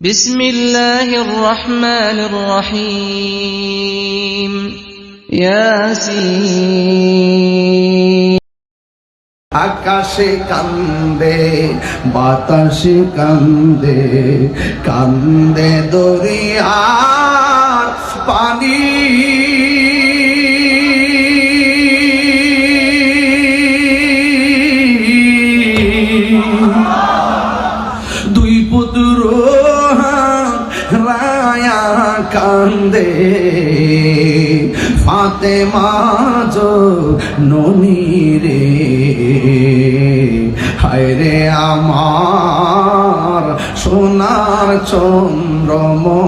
بسم الله الرحمن الرحيم ياسين আকাশে কান্দে বাতাসে কান্দে কান্দে দরিয়ার কান্দে। ফাতে মাজ ননি রে হায় রে আমার সোনার চন্দ্রমণি।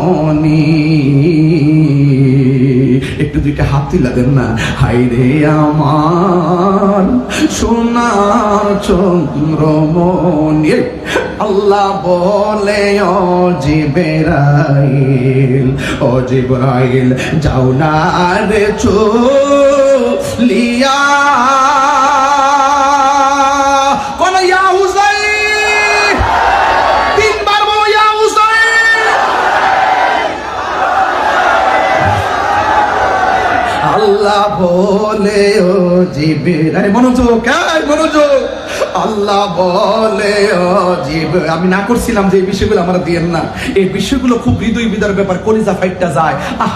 একটু দুইটা হাত তুলা দেন না। হাই রে আমার সোনার চন্দ্রমণি, আল্লাহ বলে অজিবেরাইল জিবেরাইল, ও জিবরাইল, যাও না রে লিয়া আল্লাহ বলে, ও জিবের আরে, মনোযোগ, এই মনোযোগ। আল্লাহ বলে, ও জিব আমি না করছিলাম যে এই বিষয়গুলো আমার দিয়েন না। এই বিষয়গুলো খুব হৃদয় বিদার ব্যাপার, কলিজা ফাইটটা যায়।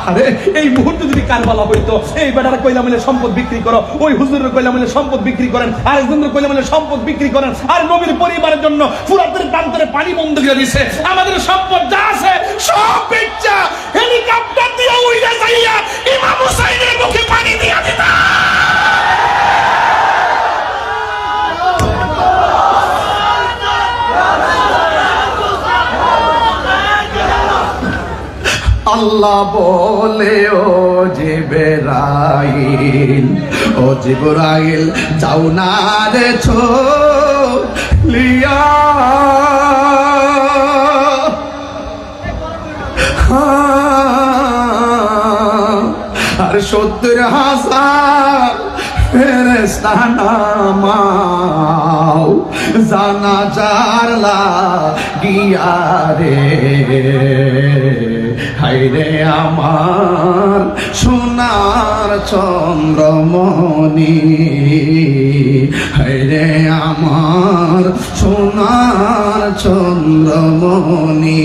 আরে এই মুহূর্তে যদি কারবালা হইতো, এই বেটারা কইলা মিলে সম্পদ বিক্রি করো, ওই হুজুরের কইলা মিলে সম্পদ বিক্রি করেন আর একজনের কইলা মিলে সম্পদ বিক্রি করেন, আর নবীর পরিবারের জন্য ফুরাতের প্রান্তরে পানি বন্ধ করে দিছে। আমাদের সম্পদ যা আছে, সব বেচা। আল্লাহ বলে ও জিবরাইল ও জিবরাইল যাও না রে লিয়া। হ্যাঁ, আর সত্তর হাজার ফেরেস্তা নামাও জানা জারলা গিয়া রে। হাইরে আমার সোনার চন্দ্রমণি। হাইরে আমার সোনার চন্দ্রমণি।